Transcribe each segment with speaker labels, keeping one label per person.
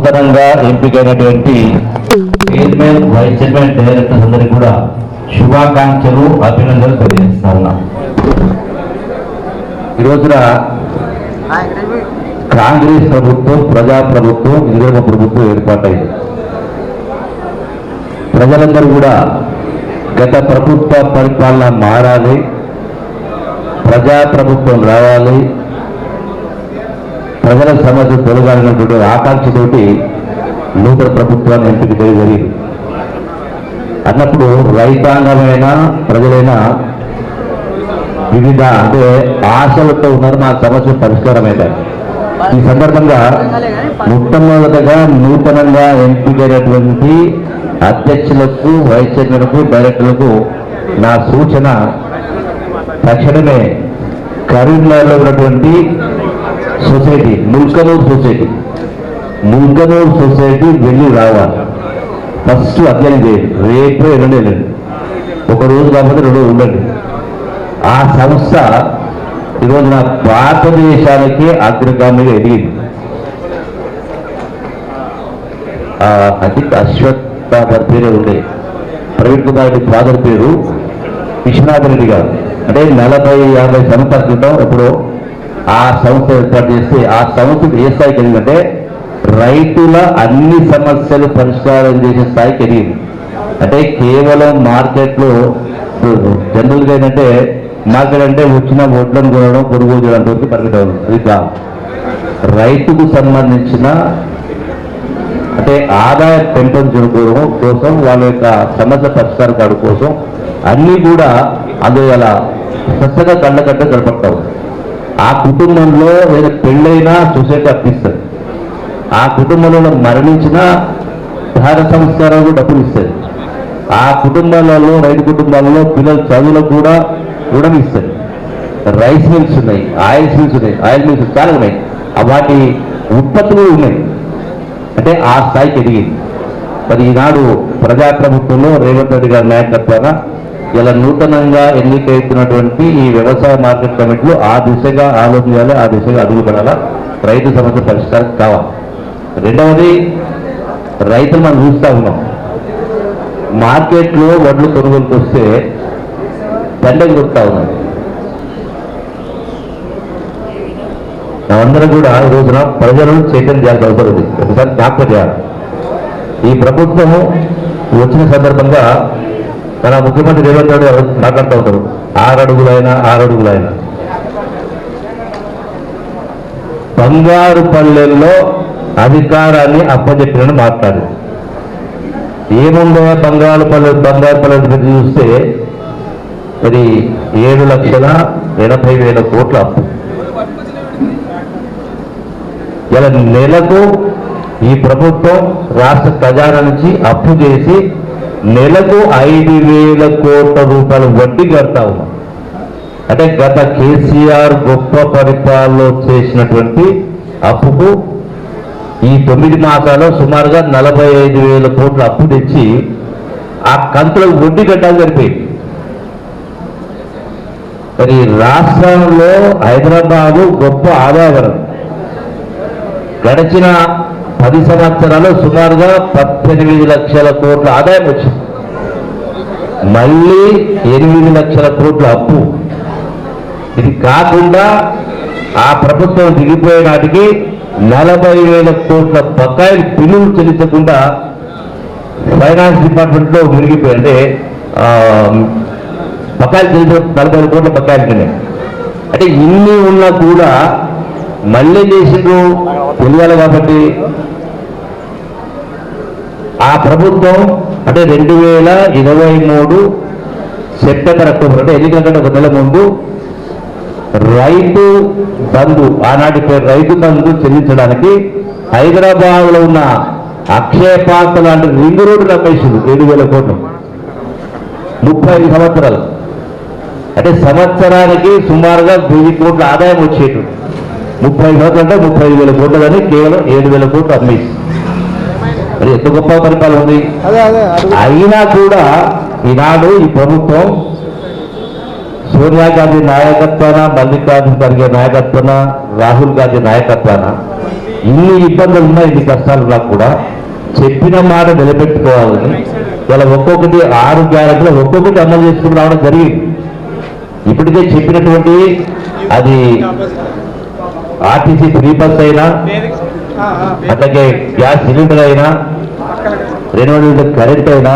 Speaker 1: నూతనంగా ఎంపికైనటువంటి chairman vice chairman directors అందరికీ కూడా శుభాకాంక్షలు అభినందనలు తెలియజేస్తా ఈ రోజున కాంగ్రెస్ ప్రభుత్వం ప్రజా ప్రభుత్వం ఇందిరమ్మ ప్రభుత్వం ఏర్పాటైంది. ప్రజలందరూ కూడా గత ప్రభుత్వ పరిపాలన మారాలి ప్రజా ప్రభుత్వం రావాలి ప్రజల సమస్య తొలగాలన్నటువంటి ఆకాంక్షతోటి నూతన ప్రభుత్వాన్ని ఎంపిక చేయగలి జరిగింది. అన్నప్పుడు రైతాంగమైన ప్రజలైన వివిధ అంటే ఆశలతో ఉన్నారు మా సమస్య పరిష్కారమైంది ఈ సందర్భంగా మొట్టమొదటగా నూతనంగా ఎంపికైనటువంటి అధ్యక్షులకు వైస్ చైర్మన్కు డైరెక్టర్లకు నా సూచన తక్షణమే కరీంనగర్లో ఉన్నటువంటి society Mulkanur society. Mulkanur society వెళ్ళి రావాలి. ఫస్ట్ అధ్యయనం చేయండి. రేపు ఎల్లుండి వెళ్ళండి. ఒక రోజు కాకపోతే రెండు రోజులు ఉండండి. ఆ సంస్థ ఈరోజు నా భారతదేశానికి అగ్రగామిగా ఎదిగింది. అజిత్ అశ్వత్ గారి పేరే ఉండే. ప్రవీణ్ కుమార్ రెడ్డి ఫాదర్ పేరు విశ్వనాథ్ రెడ్డి గారు. అంటే నలభై యాభై సంవత్సరాల క్రితం ఇప్పుడు ఆ సంస్థ ఏర్పాటు చేస్తే ఆ సంస్థకు ఏ స్థాయికి ఎదిగిందంటే రైతుల అన్ని సమస్యలు పరిష్కారం చేసే స్థాయికి ఎదిగింది అంటే కేవలం మార్కెట్లో జనరల్గా ఏంటంటే మార్కెట్ అంటే వచ్చిన వడ్లను కొనడం కొనుగోలు చేయడం వరకు పరిమితం అవుతుంది అది కాదు రైతుకు సంబంధించిన అంటే ఆదాయ పెంపొందించడం కోసం వాళ్ళ యొక్క సమస్య పరిష్కార కాడు కోసం అన్నీ కూడా అందువల్ల అలా స్వచ్ఛంగా కళ్ళకట్ట గడపడతావు ఆ కుటుంబంలో ఏదైనా పెళ్ళైనా సొసైటీ అప్పిస్తుంది ఆ కుటుంబంలో మరణించిన దాన సంస్కారాలు డబ్బులు ఇస్తుంది. ఆ కుటుంబాలలో రైతు కుటుంబాలలో పిల్లల చదువులకు కూడా రుణం ఇస్తుంది. రైస్ మిల్స్ ఉన్నాయి ఆయిల్ మిల్స్ ఉన్నాయి ఆయిల్ మిల్స్ చాలా ఉన్నాయి. వాటి ఉత్పత్తులు ఉన్నాయి. అంటే ఆ స్థాయికి ఎదిగింది. మరి ఈనాడు ప్రజాప్రభుత్వంలో రేవంత్ రెడ్డి గారి నాయకత్వాన ఇలా నూతనంగా ఎన్నికైతున్నటువంటి ఈ వ్యవసాయ మార్కెట్ కమిటీలు ఆ దిశగా ఆలోచించాలి ఆ దిశగా అడుగు పడాలా రైతు సమస్య పరిష్కారం కావాలి. రెండవది రైతులు మనం చూస్తూ ఉన్నాం. మార్కెట్లో వడ్లు కొనుగోలుకి వస్తే దండలు దొరుకుతా ఉన్నాయి అందరం కూడా ఈ రోజున ప్రజలను చైతన్యం చేయాల్సి అవసరం ఒకసారి జ్ఞాపకం చేయాలి. ఈ ప్రభుత్వము వచ్చిన సందర్భంగా మన ముఖ్యమంత్రి రేవంత్ రెడ్డి గారు మాట్లాడుతూ ఉంటారు. ఆరు అడుగులైనా ఆరు అడుగులైనా బంగారు పల్లెల్లో అధికారాన్ని అప్పచెప్పినని మాట్లాడు ఏముందో బంగారు పల్లె బంగారు పల్లె గురించి చూస్తే మరి ఏడు లక్షల ఎనభై వేల కోట్ల అప్పు. ఇలా నెలకు ఈ ప్రభుత్వం రాష్ట్ర ఖజానా నుంచి అప్పు చేసి నెలకు ఐదు వేల కోట్ల రూపాయల వడ్డీ కడతా ఉన్నాం. అంటే గత కేసీఆర్ గొప్ప పరిపాలనలో చేసినటువంటి అప్పుకు ఈ తొమ్మిది మాసాల్లో సుమారుగా నలభై ఐదు వేల కోట్ల అప్పు తెచ్చి ఆ కంతులకు వడ్డీ కట్టాలి సరిపోయింది. మరి రాష్ట్రంలో హైదరాబాదు గొప్ప ఆదాయవరం గడిచిన పది సంవత్సరాలు సుమారుగా పద్దెనిమిది లక్షల కోట్ల ఆదాయం వచ్చింది. మళ్ళీ ఎనిమిది లక్షల కోట్ల అప్పు. ఇది కాకుండా ఆ ప్రభుత్వం దిగిపోయే నాటికి నలభై వేల కోట్ల బకాయిలు బిల్లులు చెల్లించకుండా ఫైనాన్స్ డిపార్ట్మెంట్లో మునిగిపోయి అంటే ఆ, బకాయిలు చెల్లించ నలభై కోట్ల బకాయిలు ఉన్నాయి. అంటే ఇన్ని ఉన్నా కూడా మళ్ళీ చేసిండ్రు తెలియాలి కాబట్టి ఆ ప్రభుత్వం అంటే రెండు వేల ఇరవై మూడు సెప్టెంబర్ అక్టోబర్ అంటే ఎన్నికల గంటల? ఒక నెల ముందు రైతు బంధు ఆనాటి పేరు రైతు బంధు చెల్లించడానికి హైదరాబాద్లో ఉన్న అక్షయ పాత్ర లాంటి రింగ్ రోడ్డు రమేషుడు ఏడు వేల కోట్లు. ముప్పై ఐదు సంవత్సరాలు. అంటే సంవత్సరానికి సుమారుగా వెయ్యి కోట్ల ఆదాయం వచ్చేటు ముప్పై ఐదు సంవత్సరాలు అంటే ముప్పై ఐదు వేల కోట్లు కానీ కేవలం ఏడు వేల కోట్లు అమ్మేసి మరి ఎంత గొప్ప పరిపాలన ఉంది? అయినా కూడా ఈనాడు ఈ ప్రభుత్వం సోనియా గాంధీ నాయకత్వాన మల్లికార్జున ఖర్గే నాయకత్వాన రాహుల్ గాంధీ నాయకత్వాన? ఇన్ని ఇబ్బందులు ఉన్నా ఇన్ని కష్టాలు ఉన్నా కూడా చెప్పిన మాట నిలబెట్టుకోవాలని ఇలా ఒక్కొక్కటి ఆరు గ్యారెంటీలు ఒక్కొక్కటి అమలు చేసుకుని రావడం జరిగింది. ఇప్పటికే చెప్పినటువంటి అది ఆర్టీసీ ఫ్రీ బస్ అయినా అట్లాగే గ్యాస్ సిలిండర్ అయినా రెన్యూవల్ కరెంట్ అయినా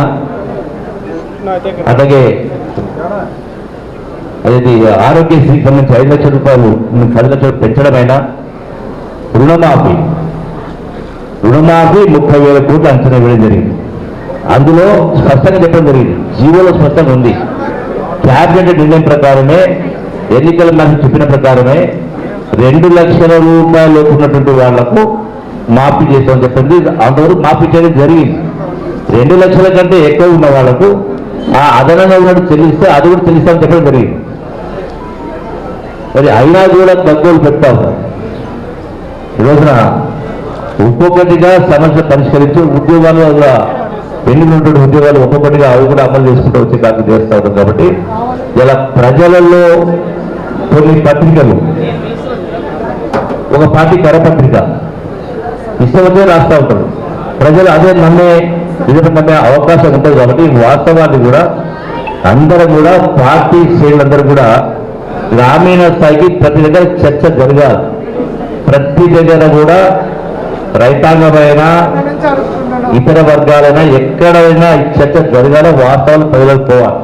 Speaker 1: అట్లాగే అది ఆరోగ్యశ్రీకి సంబంధించి ఐదు లక్షల రూపాయలు పది లక్షలు పెంచడమైనా రుణమాఫీ రుణమాఫీ ముప్పై వేల కోట్లు అంచనా వేయడం జరిగింది. అందులో స్పష్టంగా చెప్పడం జరిగింది. జీవోలో స్పష్టంగా ఉంది. క్యాబినెట్ నిర్ణయం ప్రకారమే ఎన్నికల మనకు చెప్పిన ప్రకారమే రెండు లక్షల రూపాయలు ఉన్నటువంటి వాళ్ళకు మాఫీ చేస్తామని చెప్పింది అంతవరకు మాఫీ చేయడం జరిగింది. రెండు లక్షల కంటే ఎక్కువ ఉన్న వాళ్ళకు ఆ అదనంగా ఉన్నట్టు చెల్లిస్తే అది కూడా చెల్లిస్తామని చెప్పడం జరిగింది. మరి అయినా కూడా తక్కువలు పెట్టాం ఈ రోజున ఒక్కొక్కటిగా సమస్య పరిష్కరించి ఉద్యోగాలు వల్ల ఉద్యోగాలు ఒక్కొక్కటిగా అవి కూడా అమలు చేసుకుంటూ వచ్చే కాదు చేస్తూ ఉంటాం కాబట్టి ఇలా ప్రజలలో కొన్ని పత్రికలు. ఒక పార్టీ కరపత్రిక. ఇష్టమైతే రాస్తా ఉంటారు ప్రజలు అదే నమ్మే విధంగా నమ్మే అవకాశం ఉంటుంది కాబట్టి వాస్తవాన్ని కూడా అందరూ కూడా పార్టీ శ్రేణులందరూ కూడా గ్రామీణ స్థాయికి ప్రతి దగ్గర చర్చ జరగాలి. ప్రతి దగ్గర కూడా రైతాంగమైన ఇతర వర్గాలైనా ఎక్కడైనా ఈ చర్చ జరగాల వాస్తవాలు ప్రజలకు పోవాలి.